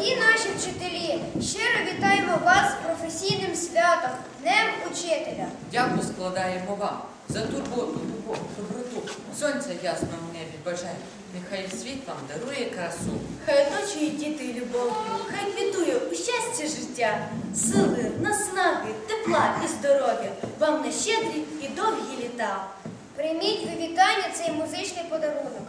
Дорогі наші вчителі, щиро вітаємо вас з професійним святом, Днем Учителя. Дяку складаємо вам за турботу, любов, доброту. Сонця ясного в небі бажаю. Нехай світ вам дарує красу. Хай оточують діти любов'ю, хай квітує у щастя життя, сили, наснаги, тепла і здоров'я, вам на щедрі і довгі літа. Прийміть у вітання цей музичний подарунок.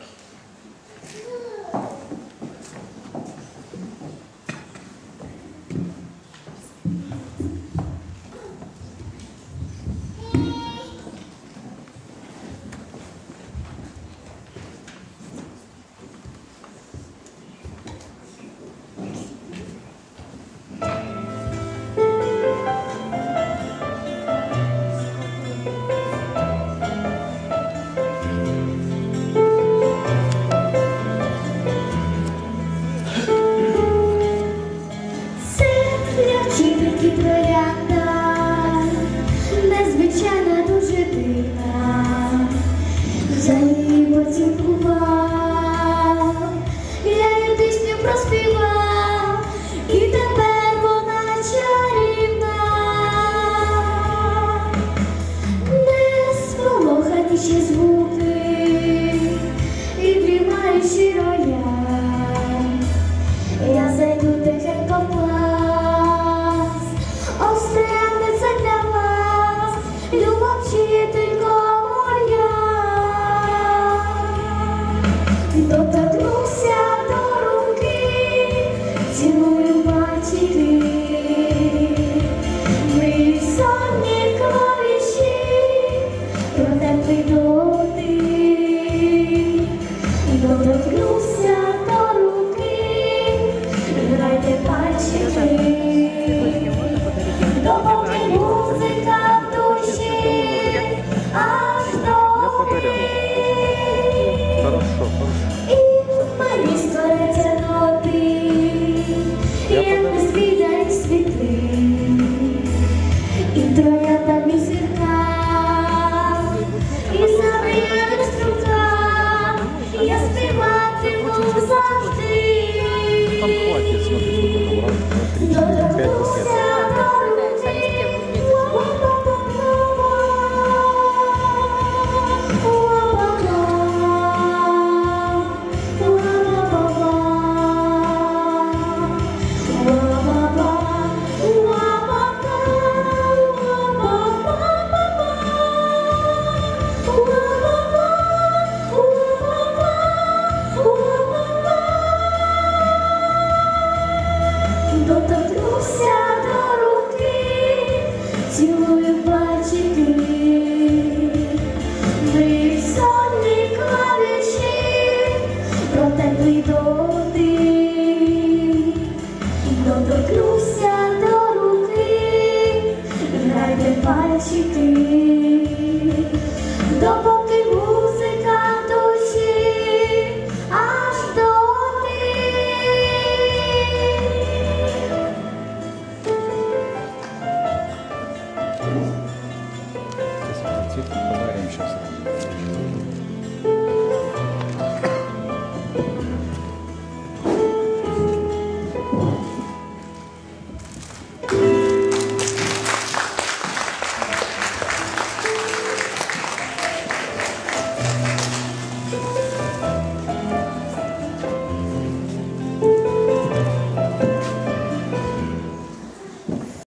Amen. 그대 no te cuidó.